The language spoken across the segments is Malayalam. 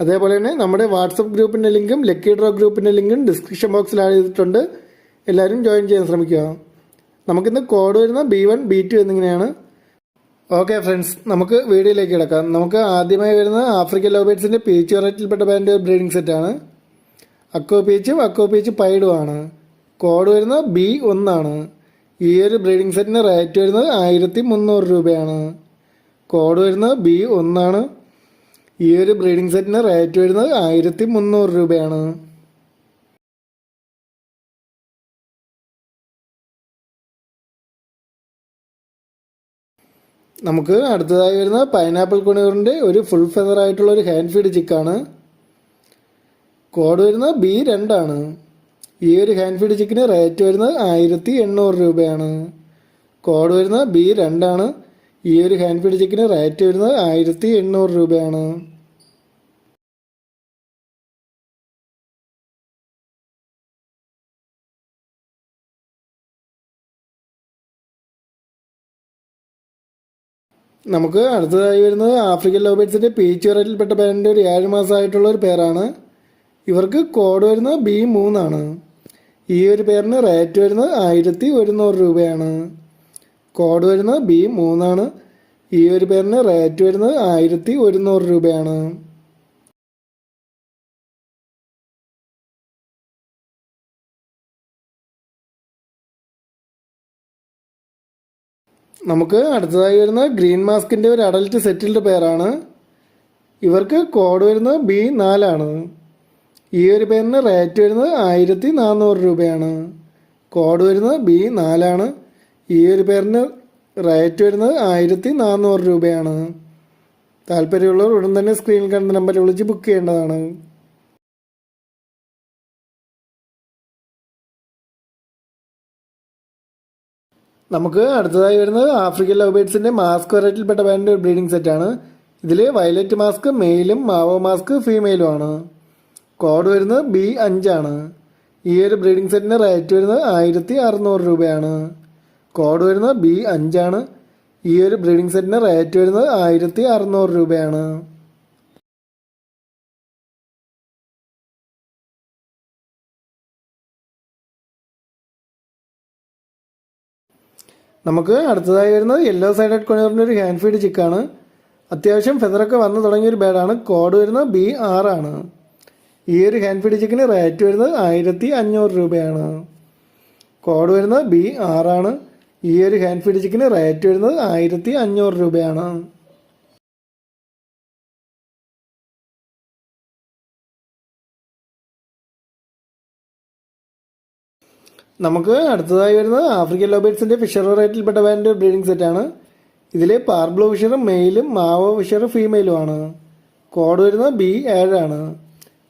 അതേപോലെ തന്നെ നമ്മുടെ വാട്സപ്പ് ഗ്രൂപ്പിന്റെ ലിങ്കും ലക്കി ഡ്രോ ഗ്രൂപ്പിന്റെ ലിങ്കും ഡിസ്ക്രിപ്ഷൻ ബോക്സിൽ ആഡ് എല്ലാവരും ജോയിൻ ചെയ്യാൻ ശ്രമിക്കുക. നമുക്കിന്ന് കോഡ് വരുന്ന ബി വൺ ബി ടു എന്നിങ്ങനെയാണ്. ഓക്കെ ഫ്രണ്ട്സ് നമുക്ക് വീഡിയോയിലേക്ക് കിടക്കാം. നമുക്ക് ആദ്യമായി വരുന്ന ആഫ്രിക്കൻ ലോബേറ്റ്സിന്റെ പീച്ച് വെറൈറ്റിയിൽപ്പെട്ട ബാൻഡ് ബ്രീഡിംഗ് സെറ്റാണ് അക്കോ പീച്ചും അക്കോ പീച്ച് പൈഡുമാണ് കോഡ് വരുന്ന ബി ഒന്നാണ് ഈ ഒരു ബ്രീഡിംഗ് സെറ്റിന് റേറ്റ് വരുന്നത് ആയിരത്തി മുന്നൂറ് രൂപയാണ്. കോഡ് വരുന്നത് ബി ഒന്നാണ് ഈ ഒരു ബ്രീഡിംഗ് സെറ്റിന് റേറ്റ് വരുന്നത് ആയിരത്തി മുന്നൂറ് രൂപയാണ്. നമുക്ക് അടുത്തതായി വരുന്ന പൈനാപ്പിൾ കുണികറിന്റെ ഒരു ഫുൾ ഫെദർ ആയിട്ടുള്ള ഒരു ഹാൻഡ് ഫീഡ് ചിക്കാണ് കോഡ് വരുന്നത് ബി രണ്ടാണ്. ഈ ഒരു ഹാൻഡ് ഫീഡ് ചിക്കിന് റേറ്റ് വരുന്നത് ആയിരത്തി എണ്ണൂറ് രൂപയാണ്. കോഡ് വരുന്നത് ബി രണ്ടാണ്. ഈ ഒരു ഹാൻഡ് ഫീഡ് ചിക്കന് റേറ്റ് വരുന്നത് ആയിരത്തി എണ്ണൂറ് രൂപയാണ്. നമുക്ക് അടുത്തതായി വരുന്നത് ആഫ്രിക്കൻ ലോബേറ്റ്സിന്റെ പീച്ച് വെറൈറ്റിയിൽപ്പെട്ട പേരിന്റെ ഒരു ഏഴ് മാസമായിട്ടുള്ള ഒരു പേരാണ്. ഇവർക്ക് കോഡ് വരുന്നത് ബി മൂന്നാണ്. ഈ ഒരു പേരിന് റേറ്റ് വരുന്നത് ആയിരത്തി ഒരുന്നൂറ് രൂപയാണ്. കോഡ് വരുന്നത് ബി മൂന്നാണ്. ഈ ഒരു പേരിന് റേറ്റ് വരുന്നത് ആയിരത്തി ഒരുന്നൂറ് രൂപയാണ്. നമുക്ക് അടുത്തതായി വരുന്ന ഗ്രീൻ മാസ്കിന്റെ ഒരു അഡൽറ്റ് സെറ്റിൽഡ് പേരാണ്. ഇവർക്ക് കോഡ് വരുന്നത് ബി നാലാണ്. ഈ ഒരു പേരിന് റേറ്റ് വരുന്നത് ആയിരത്തി നാനൂറ് രൂപയാണ്. കോഡ് വരുന്നത് ബി നാലാണ്. ഈ ഒരു പേരിന് റേറ്റ് വരുന്നത് ആയിരത്തി നാനൂറ് രൂപയാണ്. താല്പര്യമുള്ളവർ ഉടൻ തന്നെ സ്ക്രീനിൽ കാണുന്ന നമ്പറിൽ വിളിച്ച് ബുക്ക് ചെയ്യേണ്ടതാണ്. നമുക്ക് അടുത്തതായി വരുന്നത് ആഫ്രിക്കൻ ലവ് മാസ്ക് വെറൈറ്റിയിൽപ്പെട്ട ബാൻഡ് ബ്രീഡിംഗ് സെറ്റാണ് ഇതിൽ വയലറ്റ് മാസ്ക് മെയിലും മാവോ മാസ്ക് ഫീമെയിലും ആണ്. കോഡ് വരുന്നത് ബി അഞ്ചാണ് ഈ ഒരു ബ്രീഡിംഗ് സെറ്റിന് റേറ്റ് വരുന്നത് ആയിരത്തി അറുന്നൂറ് രൂപയാണ്. കോഡ് വരുന്നത് ബി അഞ്ചാണ് ഈ ഒരു ബ്രീഡിംഗ് സെറ്റിന് റേറ്റ് വരുന്നത് ആയിരത്തി അറുന്നൂറ് രൂപയാണ്. നമുക്ക് അടുത്തതായി വരുന്നത് യെല്ലോ സൈഡഡ് കൊണിയറിന്റെ ഒരു ഹാൻഡ് ഫീഡ് ചിക്കാണ് അത്യാവശ്യം ഫെദറൊക്കെ വന്നു തുടങ്ങിയ ഒരു ബേഡാണ് കോഡ് വരുന്നത് ബി ആറാണ് ഈ ഒരു ഹാൻഡ് ഫീഡ് ചിക്കിന് റേറ്റ് വരുന്നത് ആയിരത്തി അഞ്ഞൂറ് രൂപയാണ്. കോഡ് വരുന്നത് ബി ആറാണ് ഈ ഒരു ഹാൻഡ് ഫീഡ് ചിക്കന് റേറ്റ് വരുന്നത് ആയിരത്തി അഞ്ഞൂറ് രൂപയാണ്. നമുക്ക് അടുത്തതായി വരുന്നത് ആഫ്രിക്കൻ ലോബേറ്റ്സിന്റെ ഫിഷർ വെറൈറ്റിയിൽപ്പെട്ട ബാൻഡ് ബ്രീഡിംഗ് സെറ്റ് ആണ്. ഇതിൽ പാർബ്ലോ ഫിഷറും മെയിലും മാവോ ഫിഷർ ഫീമെയിലും ആണ്. കോഡ് വരുന്നത് ബി ഏഴാണ്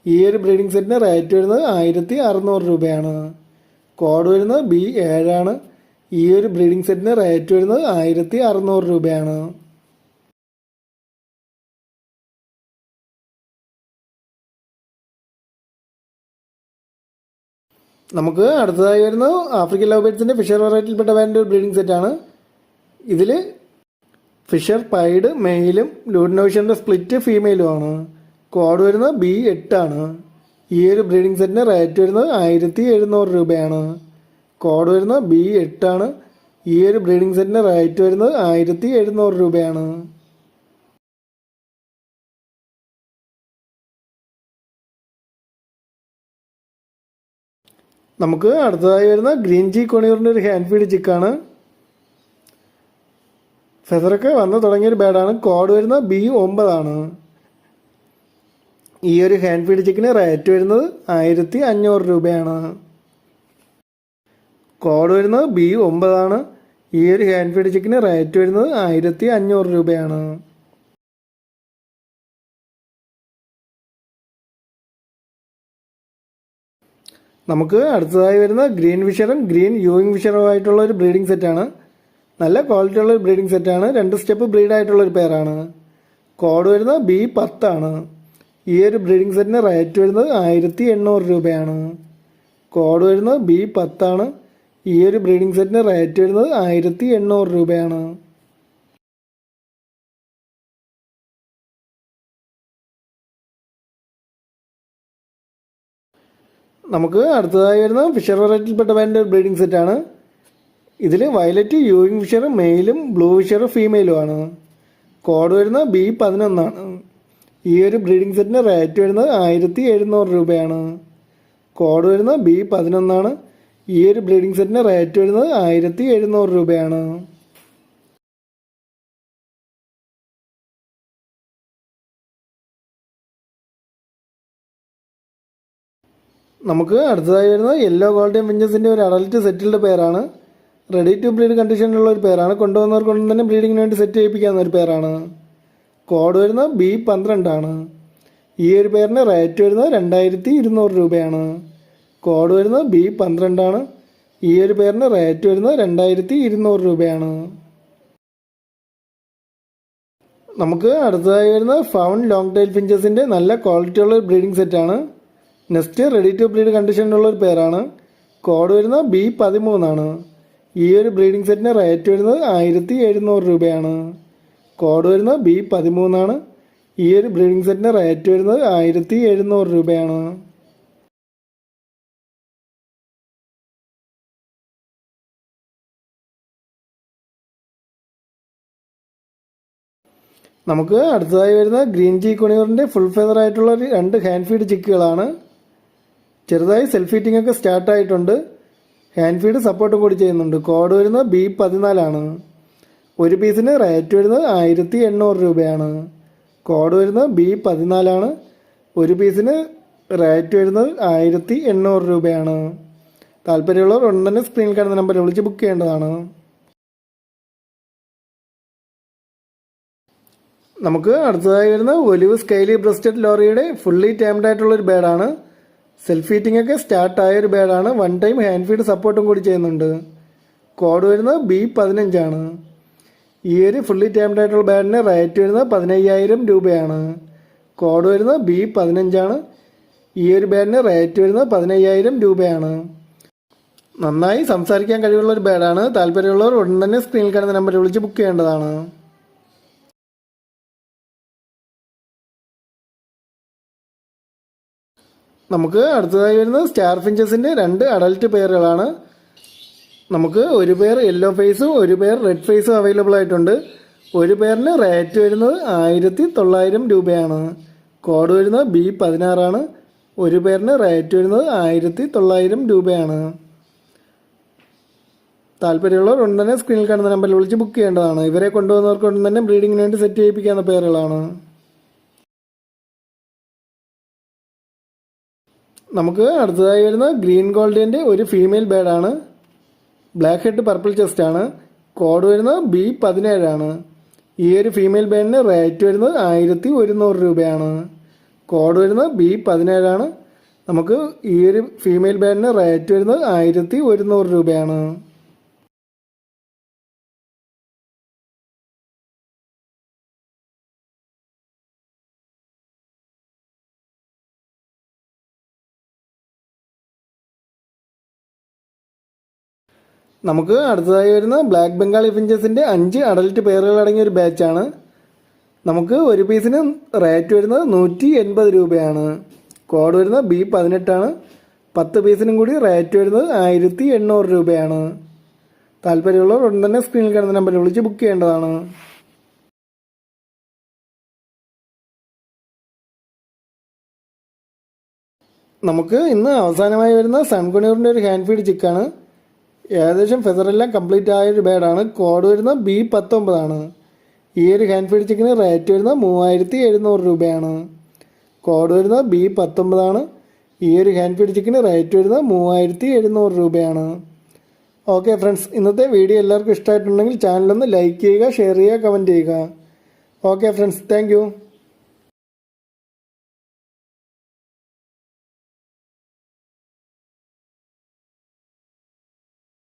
ഈ ഒരു ബ്രീഡിംഗ് സെറ്റിന് റേറ്റ് വരുന്നത് ആയിരത്തി അറുന്നൂറ് രൂപയാണ്. കോഡ് വരുന്നത് ബി ഏഴാണ് ഈ ഒരു ബ്രീഡിംഗ് സെറ്റിന് റേറ്റ് വരുന്നത് ആയിരത്തി അറുന്നൂറ് രൂപയാണ്. നമുക്ക് അടുത്തതായി വരുന്നത് ആഫ്രിക്കൻ ലവ് ബേഡ്സിന്റെ ഫിഷർ വെറൈറ്റിയിൽപ്പെട്ട ഒരു ബ്രീഡിംഗ് സെറ്റ് ആണ്. ഇതിൽ ഫിഷർ പൈഡ് മെയിലും ലൂഡിനോഷന്റെ സ്പ്ലിറ്റ് ഫീമെയിലും ആണ്. കോഡ് വരുന്നത് ബി എട്ടാണ്. ഈ ഒരു ബ്രീഡിംഗ് സെറ്റിന് റേറ്റ് വരുന്നത് ആയിരത്തി എഴുന്നൂറ് രൂപയാണ്. കോഡ് വരുന്നത് ബി എട്ടാണ്. ഈ ഒരു ബ്രീഡിംഗ് സെറ്റിന് റേറ്റ് വരുന്നത് ആയിരത്തി എഴുന്നൂറ് രൂപയാണ്. നമുക്ക് അടുത്തതായി വരുന്ന ഗ്രീൻ ജി കൊണിയൂറിന്റെ ഒരു ഹാൻഡ് ഫീഡ് ചിക്കാണ് ഫെസറൊക്കെ വന്ന് തുടങ്ങിയൊരു ബാഡാണ് കോഡ് വരുന്ന ബി ഒമ്പതാണ്. ഈ ഒരു ഹാൻഡ് ഫീഡ് ചിക്കിന് റേറ്റ് വരുന്നത് ആയിരത്തി അഞ്ഞൂറ് രൂപയാണ്. കോഡ് വരുന്നത് ബി ഒമ്പതാണ്. ഈ ഒരു ഹാൻഡ് ഫീഡ് ചിക്കന് റേറ്റ് വരുന്നത് ആയിരത്തി അഞ്ഞൂറ് രൂപയാണ്. നമുക്ക് അടുത്തതായി വരുന്ന ഗ്രീൻ ഫിഷറും ഗ്രീൻ യൂയിങ് വിഷറുമായിട്ടുള്ള ഒരു ബ്രീഡിംഗ് സെറ്റാണ് നല്ല ക്വാളിറ്റി ഉള്ള ഒരു ബ്രീഡിംഗ് സെറ്റാണ് രണ്ട് സ്റ്റെപ്പ് ബ്രീഡ് ആയിട്ടുള്ള ഒരു പേരാണ് കോഡ് വരുന്നത് ബി പത്താണ്. ഈ ഒരു ബ്രീഡിംഗ് സെറ്റിന് റേറ്റ് വരുന്നത് ആയിരത്തി എണ്ണൂറ് രൂപയാണ്. കോഡ് വരുന്നത് ബി പത്താണ്. ഈ ഒരു ബ്രീഡിംഗ് സെറ്റിന് റേറ്റ് വരുന്നത് ആയിരത്തി എണ്ണൂറ് രൂപയാണ്. നമുക്ക് അടുത്തതായി വരുന്ന ഫിഷർ വെറൈറ്റിയിൽപ്പെട്ട വേണ്ട ഒരു ബ്രീഡിംഗ് സെറ്റാണ് ഇതിൽ വയലറ്റ് യൂയിങ് ഫിഷർ മെയിലും ബ്ലൂ ഫിഷർ ഫീമെയിലും ആണ്. കോഡ് വരുന്നത് ബി പതിനൊന്നാണ്. ഈ ഒരു ബ്രീഡിംഗ് സെറ്റിന് റേറ്റ് വരുന്നത് ആയിരത്തി എഴുന്നൂറ് രൂപയാണ്. കോഡ് വരുന്നത് ബി പതിനൊന്നാണ്. ഈ ഒരു ബ്രീഡിംഗ് സെറ്റിന് റേറ്റ് വരുന്നത് ആയിരത്തി എഴുന്നൂറ് രൂപയാണ്. നമുക്ക് അടുത്തതായി വരുന്നത് യെല്ലോ ഗോൾഡൻ വിഞ്ചസിന്റെ ഒരു അഡൽറ്റ് സെറ്റിൽഡ് പേരാണ്. റെഡി ടു ബ്ലീഡ് കണ്ടീഷനിലുള്ള ഒരു പേരാണ്. കൊണ്ടുവന്നവർ കൊണ്ടു തന്നെ ബ്രീഡിങ്ങിന് വേണ്ടി സെറ്റ് ചെയ്യിപ്പിക്കാവുന്ന ഒരു പേരാണ്. കോഡ് വരുന്നത് ബി പന്ത്രണ്ടാണ്. ഈ ഒരു പേരിന് റേറ്റ് വരുന്നത് രണ്ടായിരത്തി ഇരുന്നൂറ് രൂപയാണ്. കോഡ് വരുന്നത് ബി പന്ത്രണ്ടാണ്. ഈ ഒരു പേരിന് റേറ്റ് വരുന്നത് രണ്ടായിരത്തി ഇരുന്നൂറ് രൂപയാണ്. നമുക്ക് അടുത്തതായി വരുന്നത് ഫൗൺ ലോങ് ടൈൽ ഫിഞ്ചസിന്റെ നല്ല ക്വാളിറ്റിയുള്ള ഒരു ബ്രീഡിംഗ് സെറ്റാണ് നെക്സ്റ്റ് റെഡി ടു ബ്രീഡ് കണ്ടീഷനിലുള്ള ഒരു പേരാണ്. കോഡ് വരുന്നത് ബി പതിമൂന്നാണ്. ഈ ഒരു ബ്രീഡിംഗ് സെറ്റിന് റേറ്റ് വരുന്നത് ആയിരത്തി എഴുന്നൂറ് രൂപയാണ്. കോഡ് വരുന്നത് ബി പതിമൂന്നാണ്. ഈ ഒരു ബ്രീഡിംഗ് സെറ്റിന് റേറ്റ് വരുന്നത് ആയിരത്തി എഴുന്നൂറ് രൂപയാണ്. നമുക്ക് അടുത്തതായി വരുന്ന ഗ്രീൻ ടീ കുണിയറിന്റെ ഫുൾ ഫെദർ ആയിട്ടുള്ള ഒരു രണ്ട് ഹാൻഡ് ഫീഡ് ചിക്കുകളാണ്. ചെറുതായി സെൽഫ് ഫീറ്റിംഗ് ഒക്കെ സ്റ്റാർട്ട് ആയിട്ടുണ്ട്. ഹാൻഡ് ഫീഡ് സപ്പോർട്ടും കൂടി ചെയ്യുന്നുണ്ട്. കോഡ് വരുന്നത് ബി പതിനാലാണ്. ഒരു പീസിന് റേറ്റ് വരുന്നത് ആയിരത്തി എണ്ണൂറ് രൂപയാണ്. കോഡ് വരുന്നത് ബി പതിനാലാണ്. ഒരു പീസിന് റേറ്റ് വരുന്നത് ആയിരത്തി എണ്ണൂറ് രൂപയാണ്. താല്പര്യമുള്ളവർ ഉടൻ സ്ക്രീനിൽ കാണുന്ന നമ്പറിൽ വിളിച്ച് ബുക്ക് ചെയ്യേണ്ടതാണ്. നമുക്ക് അടുത്തതായി വരുന്ന ഒലിവ് സ്കൈലി ബ്രസ്റ്റഡ് ലോറിയുടെ ഫുള്ളി ടൈംഡ് ആയിട്ടുള്ള ഒരു ബേഡാണ്. സെൽഫ് ഹീറ്റിംഗ് ഒക്കെ സ്റ്റാർട്ട് ആയ ഒരു ബേഡാണ്. വൺ ടൈം ഹാൻഡ് ഫീഡ് സപ്പോർട്ടും കൂടി ചെയ്യുന്നുണ്ട്. കോഡ് വരുന്നത് ബി പതിനഞ്ചാണ് ഈ ഒരു ഫുള്ളി ടൈംഡ് ആയിട്ടുള്ള ബാഡിന് റേറ്റ് വരുന്നത് പതിനയ്യായിരം രൂപയാണ്. കോഡ് വരുന്നത് ബി പതിനഞ്ചാണ് ഈ ഒരു ബാഡിന് റേറ്റ് വരുന്നത് പതിനയ്യായിരം രൂപയാണ്. നന്നായി സംസാരിക്കാൻ കഴിവുള്ള ഒരു ബാഡാണ്. താല്പര്യമുള്ളവർ ഉടൻ തന്നെ സ്ക്രീനിൽ കാണുന്ന നമ്പറിൽ വിളിച്ച് ബുക്ക് ചെയ്യേണ്ടതാണ്. നമുക്ക് അടുത്തതായി വരുന്നത് സ്റ്റാർ ഫിഞ്ചസിന്റെ രണ്ട് അഡൽട്ട് പേറുകളാണ് നമുക്ക് ഒരു പെയർ യെല്ലോ ഫേസും ഒരു പെയർ റെഡ് ഫേസും അവൈലബിൾ ആയിട്ടുണ്ട്. ഒരു പേരിന് റേറ്റ് വരുന്നത് ആയിരത്തി തൊള്ളായിരം രൂപയാണ്. കോഡ് വരുന്നത് ബി പതിനാറാണ്. ഒരു പേരിന് റേറ്റ് വരുന്നത് ആയിരത്തി തൊള്ളായിരം രൂപയാണ്. താല്പര്യമുള്ളവർ ഉടൻ തന്നെ സ്ക്രീനിൽ കാണുന്ന നമ്പറിൽ വിളിച്ച് ബുക്ക് ചെയ്യേണ്ടതാണ്. ഇവരെ കൊണ്ടുവന്നവർക്ക് ഉടൻ തന്നെ ബ്രീഡിങ്ങിന് വേണ്ടി സെറ്റ് ചെയ്യിപ്പിക്കാവുന്ന പേരുകളാണ് നമുക്ക് അടുത്തതായി വരുന്ന ഗ്രീൻ ഗോൾഡിന്റെ ഒരു ഫീമെയിൽ ബേഡാണ്. ബ്ലാക്ക് ഹെഡ് പർപ്പിൾ ചെസ്റ്റ് ആണ്. കോഡ് വരുന്നത് ബി പതിനേഴാണ്. ഈ ഒരു ഫീമെയിൽ ബേഡിന് റേറ്റ് വരുന്നത് ആയിരത്തി ഒരുന്നൂറ് രൂപയാണ്. കോഡ് വരുന്നത് ബി പതിനേഴാണ്. നമുക്ക് ഈ ഒരു ഫീമെയിൽ ബേഡിന് റേറ്റ് വരുന്നത് ആയിരത്തി ഒരുന്നൂറ് രൂപയാണ്. നമുക്ക് അടുത്തതായി വരുന്ന ബ്ലാക്ക് ബംഗാളി ഫിഞ്ചസിന്റെ അഞ്ച് അഡൽട്ട് പേറുകൾ അടങ്ങിയ ഒരു ബാച്ചാണ് നമുക്ക് ഒരു പീസിന് റേറ്റ് വരുന്നത് നൂറ്റി എൺപത് രൂപയാണ്. കോഡ് വരുന്നത് ബി പതിനെട്ടാണ് പത്ത് പീസിനും കൂടി റേറ്റ് വരുന്നത് ആയിരത്തി എണ്ണൂറ് രൂപയാണ്. താല്പര്യമുള്ളവർ ഉടൻ തന്നെ സ്ക്രീനിൽ കാണുന്ന നമ്പറിൽ വിളിച്ച് ബുക്ക് ചെയ്യേണ്ടതാണ്. നമുക്ക് ഇന്ന് അവസാനമായി വരുന്ന സൺകുണിയൂറിന്റെ ഒരു ഹാൻഡ് ഫീഡ് ചിക്കാണ് ഏകദേശം ഫെസറെല്ലാം കംപ്ലീറ്റ് ആയ ഒരു ബേഡാണ് കോഡ് വരുന്ന ബി പത്തൊമ്പതാണ് ഈ ഒരു ഹാൻഡ് ഫീഡ് ചിക്കന് റേറ്റ് വരുന്ന മൂവായിരത്തി എഴുന്നൂറ് രൂപയാണ്. കോഡ് വരുന്ന ബി പത്തൊമ്പതാണ് ഈ ഒരു ഹാൻഡ് ഫീഡ് ചിക്കന് റേറ്റ് വരുന്ന മൂവായിരത്തി എഴുന്നൂറ് രൂപയാണ്. ഓക്കെ ഫ്രണ്ട്സ് ഇന്നത്തെ വീഡിയോ എല്ലാവർക്കും ഇഷ്ടമായിട്ടുണ്ടെങ്കിൽ ചാനലൊന്ന് ലൈക്ക് ചെയ്യുക ഷെയർ ചെയ്യുക കമന്റ് ചെയ്യുക. Okay friends thank